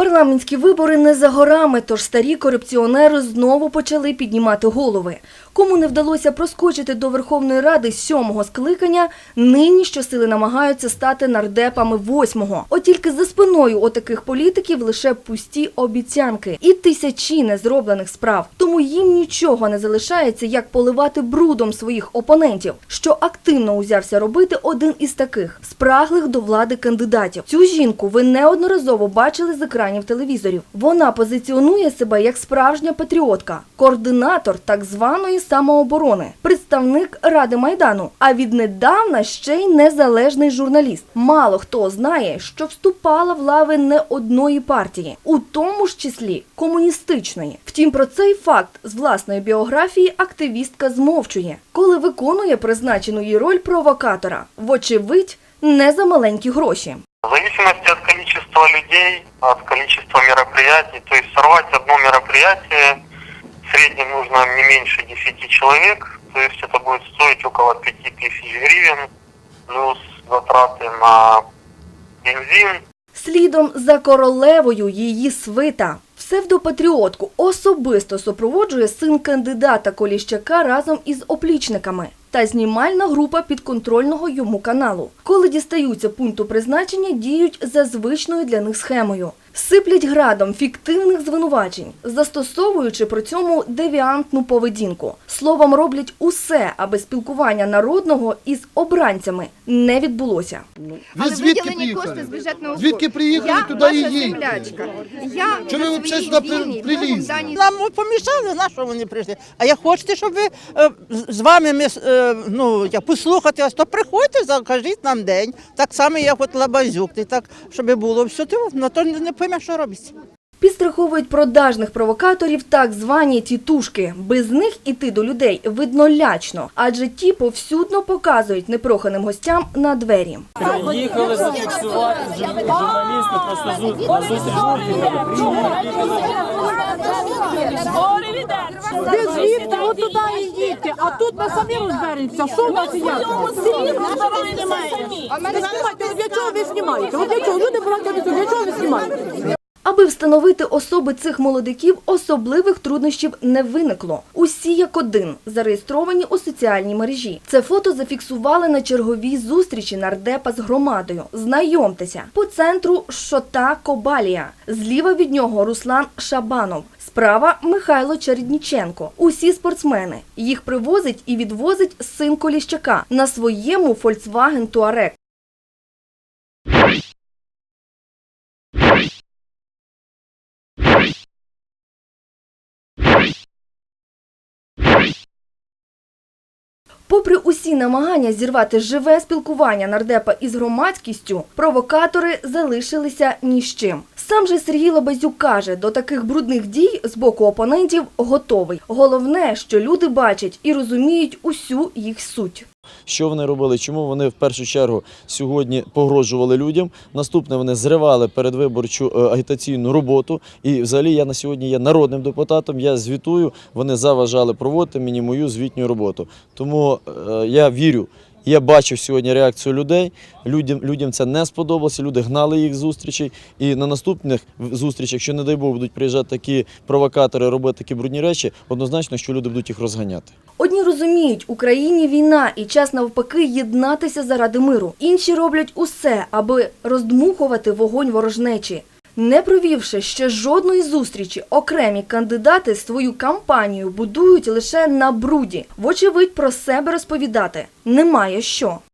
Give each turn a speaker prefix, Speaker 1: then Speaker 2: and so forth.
Speaker 1: Парламентські вибори не за горами, тож старі корупціонери знову почали піднімати голови. Кому не вдалося проскочити до Верховної Ради сьомого скликання, нині щосили намагаються стати нардепами восьмого. От тільки за спиною отаких політиків лише пусті обіцянки і тисячі незроблених справ. Тому їм нічого не залишається, як поливати брудом своїх опонентів, що активно узявся робити один із таких спраглих до влади кандидатів. Цю жінку ви неодноразово бачили з екранів телевізорів. Вона позиціонує себе як справжня патріотка, координатор так званої самооборони, представник Ради Майдану, а віднедавна ще й незалежний журналіст. Мало хто знає, що вступала в лави не одної партії, у тому ж числі комуністичної. Втім, про цей факт з власної біографії активістка змовчує, коли виконує призначену їй роль провокатора, вочевидь, не за маленькі гроші.
Speaker 2: В зависимости от количества людей, от количества мероприятий, то есть сорвать одно мероприятие, в среднем нужно не меньше 10 человек, то есть это будет стоить около 5000 гривен, плюс затраты на бензин,
Speaker 1: Слідом за королевою її свита. Псевдопатріотку особисто супроводжує син кандидата Коліщака разом із оплічниками та знімальна група підконтрольного йому каналу. Коли дістаються пункту призначення, діють за звичною для них схемою. Сиплять градом фіктивних звинувачень, застосовуючи при цьому девіантну поведінку. Словом, роблять усе, аби спілкування народного із обранцями не відбулося.
Speaker 3: Ви
Speaker 4: Але
Speaker 3: звідки
Speaker 4: виділені кошти з бюджетного
Speaker 3: Звідки приїхали,
Speaker 4: я
Speaker 3: туди
Speaker 4: ваша
Speaker 3: і їдьте.
Speaker 4: землячка. Я
Speaker 3: Чого ви
Speaker 4: на
Speaker 3: взагалі
Speaker 4: своїй
Speaker 3: сюди при-
Speaker 4: вільній,
Speaker 3: прилізли?
Speaker 5: Нам помішали, на що вони прийшли. А як хочете, щоб ви е, з- з вами ми, е, ну, як послухати вас, то приходьте, закажіть нам день. Так само, як от Лабазюк, і так, щоб було все, то, на то не, не пойме, що робиться.
Speaker 1: Підстраховують продажних провокаторів так звані тітушки. Без них іти до людей видно лячно, адже ті повсюдно показують непроханим гостям на двері.
Speaker 6: Приїхали зафіксувати жур- журналісти просто зустріч.
Speaker 7: Ви звідти от туди йдіть, а тут ми самі розберемося. Що у вас є? Ви знімаєте, для чого ви знімаєте? От для чого? Люди брати, для чого ви знімаєте?
Speaker 1: Встановити особи цих молодиків, особливих труднощів не виникло. Усі як один зареєстровані у соціальній мережі. Це фото зафіксували на черговій зустрічі нардепа з громадою. Знайомтеся по центру Шота Кобалія. Зліва від нього Руслан Шабанов. Справа Михайло Чередніченко. Усі спортсмени. Їх привозить і відвозить син Коліщака на своєму Volkswagen Touareg. Попри усі намагання зірвати живе спілкування нардепа із громадськістю, провокатори залишилися ні з чим. Сам же Сергій Лабазюк каже, до таких брудних дій з боку опонентів готовий. Головне, що люди бачать і розуміють усю їх суть.
Speaker 8: Що вони робили? Чому вони в першу чергу сьогодні погрожували людям? Наступне вони зривали передвиборчу е, агітаційну роботу. І взагалі я на сьогодні є народним депутатом. Я звітую. Вони заважали проводити мені мою звітню роботу. Тому е, я вірю. Я бачив сьогодні реакцію людей. Людям, людям це не сподобалося. Люди гнали їх зустрічей. І на наступних зустрічах, якщо не дай Бог, будуть приїжджати такі провокатори, робити такі брудні речі, однозначно, що люди будуть їх розганяти.
Speaker 1: Одні розуміють, Україні війна і час навпаки єднатися заради миру. Інші роблять усе, аби роздмухувати вогонь ворожнечі. Не провівши ще жодної зустрічі, окремі кандидати свою кампанію будують лише на бруді. Вочевидь, про себе розповідати немає що.